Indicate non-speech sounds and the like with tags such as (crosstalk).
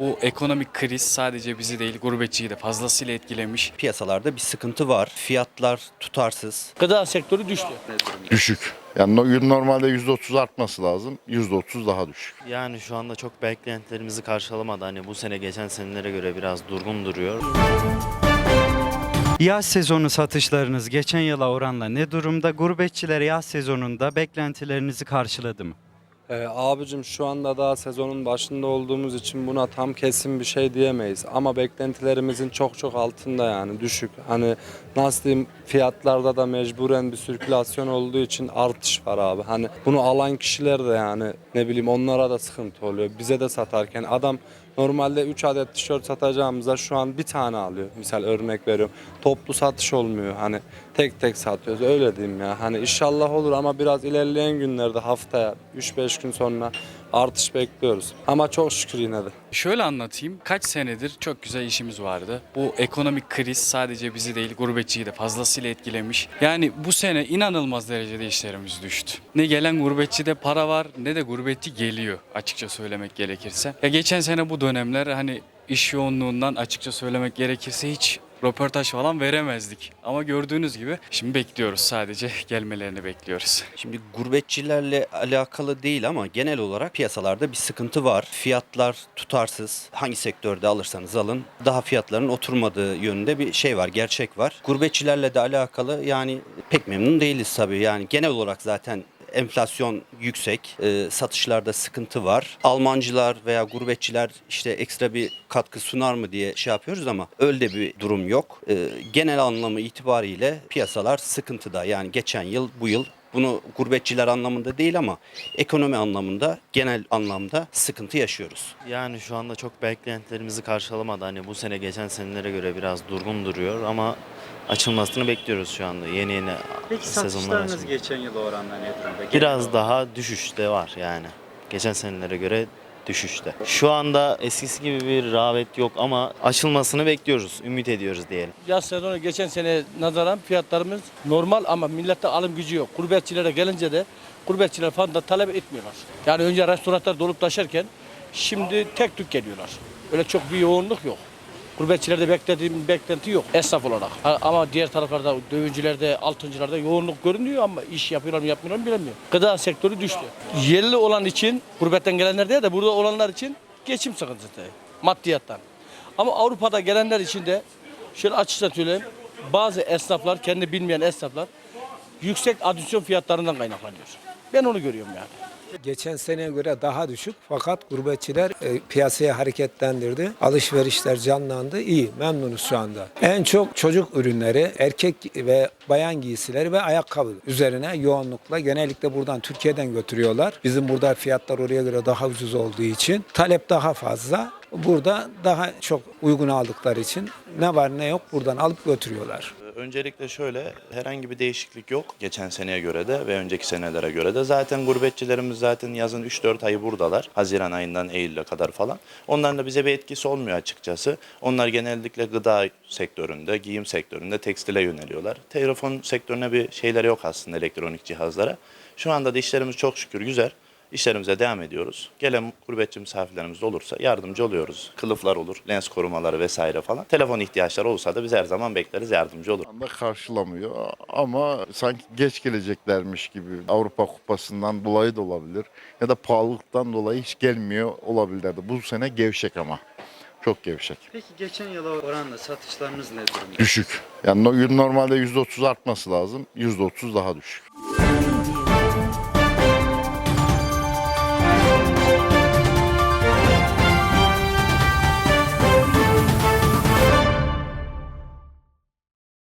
Bu ekonomik kriz sadece bizi değil gurbetçiyi de fazlasıyla etkilemiş. Piyasalarda bir sıkıntı var. Fiyatlar tutarsız. Gıda sektörü düştü. Düşük. Yani no- normalde %30 artması lazım. %30 daha düşük. Yani şu anda çok beklentilerimizi karşılamadı. Hani bu sene geçen senelere göre biraz durgun duruyor. Yaz sezonu satışlarınız geçen yıla oranla ne durumda? Gurbetçiler yaz sezonunda beklentilerinizi karşıladı mı? Ee, abicim şu anda daha sezonun başında olduğumuz için buna tam kesin bir şey diyemeyiz. Ama beklentilerimizin çok çok altında yani düşük. Hani nasıl diyeyim fiyatlarda da mecburen bir sirkülasyon olduğu için artış var abi. Hani bunu alan kişiler de yani ne bileyim onlara da sıkıntı oluyor. Bize de satarken adam normalde 3 adet tişört satacağımıza şu an bir tane alıyor. Misal örnek veriyorum. Toplu satış olmuyor. Hani tek tek satıyoruz. Öyle diyeyim ya. Hani inşallah olur ama biraz ilerleyen günlerde haftaya 3-5 gün sonra artış bekliyoruz. Ama çok şükür yine de. Şöyle anlatayım. Kaç senedir çok güzel işimiz vardı. Bu ekonomik kriz sadece bizi değil gurbetçiyi de fazlasıyla etkilemiş. Yani bu sene inanılmaz derecede işlerimiz düştü. Ne gelen gurbetçide para var ne de gurbetçi geliyor açıkça söylemek gerekirse. Ya geçen sene bu dönemler hani iş yoğunluğundan açıkça söylemek gerekirse hiç röportaj falan veremezdik. Ama gördüğünüz gibi şimdi bekliyoruz sadece (laughs) gelmelerini bekliyoruz. Şimdi gurbetçilerle alakalı değil ama genel olarak piyasalarda bir sıkıntı var. Fiyatlar tutarsız. Hangi sektörde alırsanız alın daha fiyatların oturmadığı yönünde bir şey var, gerçek var. Gurbetçilerle de alakalı yani pek memnun değiliz tabii. Yani genel olarak zaten enflasyon yüksek, e, satışlarda sıkıntı var. Almancılar veya gurbetçiler işte ekstra bir katkı sunar mı diye şey yapıyoruz ama öyle bir durum yok. E, genel anlamı itibariyle piyasalar sıkıntıda. Yani geçen yıl, bu yıl bunu gurbetçiler anlamında değil ama ekonomi anlamında, genel anlamda sıkıntı yaşıyoruz. Yani şu anda çok beklentilerimizi karşılamadı. Hani bu sene geçen senelere göre biraz durgun duruyor ama açılmasını bekliyoruz şu anda. Yeni yeni Peki sezonlar satışlarınız açıldı. geçen yıla oranla ne durumda? Biraz daha düşüşte var yani. Geçen senelere göre düşüşte. Şu anda eskisi gibi bir rağbet yok ama açılmasını bekliyoruz, ümit ediyoruz diyelim. Yaz sezonu geçen sene nazaran fiyatlarımız normal ama millette alım gücü yok. Gurbetçilere gelince de gurbetçiler falan da talep etmiyorlar. Yani önce restoranlar dolup taşarken şimdi tek tük geliyorlar. Öyle çok bir yoğunluk yok. Gurbetçilerde beklediğim beklenti yok esnaf olarak. Ama diğer taraflarda dövüncülerde, altıncılarda yoğunluk görünüyor ama iş yapıyorlar mı yapmıyorlar mı bilemiyorum. Gıda sektörü düştü. Yerli olan için, gurbetten gelenler değil de burada olanlar için geçim sıkıntısı maddiyattan. Ama Avrupa'da gelenler için de şöyle açıkça söyleyeyim. Bazı esnaflar, kendi bilmeyen esnaflar yüksek adisyon fiyatlarından kaynaklanıyor. Ben onu görüyorum yani. Geçen seneye göre daha düşük fakat gurbetçiler e, piyasaya hareketlendirdi. Alışverişler canlandı. İyi, memnunuz şu anda. En çok çocuk ürünleri, erkek ve bayan giysileri ve ayakkabı üzerine yoğunlukla genellikle buradan Türkiye'den götürüyorlar. Bizim burada fiyatlar oraya göre daha ucuz olduğu için talep daha fazla. Burada daha çok uygun aldıkları için ne var ne yok buradan alıp götürüyorlar. Öncelikle şöyle herhangi bir değişiklik yok geçen seneye göre de ve önceki senelere göre de. Zaten gurbetçilerimiz zaten yazın 3-4 ayı buradalar. Haziran ayından Eylül'e kadar falan. Onların da bize bir etkisi olmuyor açıkçası. Onlar genellikle gıda sektöründe, giyim sektöründe tekstile yöneliyorlar. Telefon sektörüne bir şeyleri yok aslında elektronik cihazlara. Şu anda da işlerimiz çok şükür güzel. İşlerimize devam ediyoruz. Gelen gurbetçi misafirlerimiz de olursa yardımcı oluyoruz. Kılıflar olur, lens korumaları vesaire falan. Telefon ihtiyaçları olursa da biz her zaman bekleriz, yardımcı olur. Anda karşılamıyor ama sanki geç geleceklermiş gibi Avrupa Kupası'ndan dolayı da olabilir ya da pahalılıktan dolayı hiç gelmiyor olabilirlerdi. Bu sene gevşek ama. Çok gevşek. Peki geçen yıla oranla satışlarınız ne durumda? Düşük. Yani no- normalde %30 artması lazım. %30 daha düşük.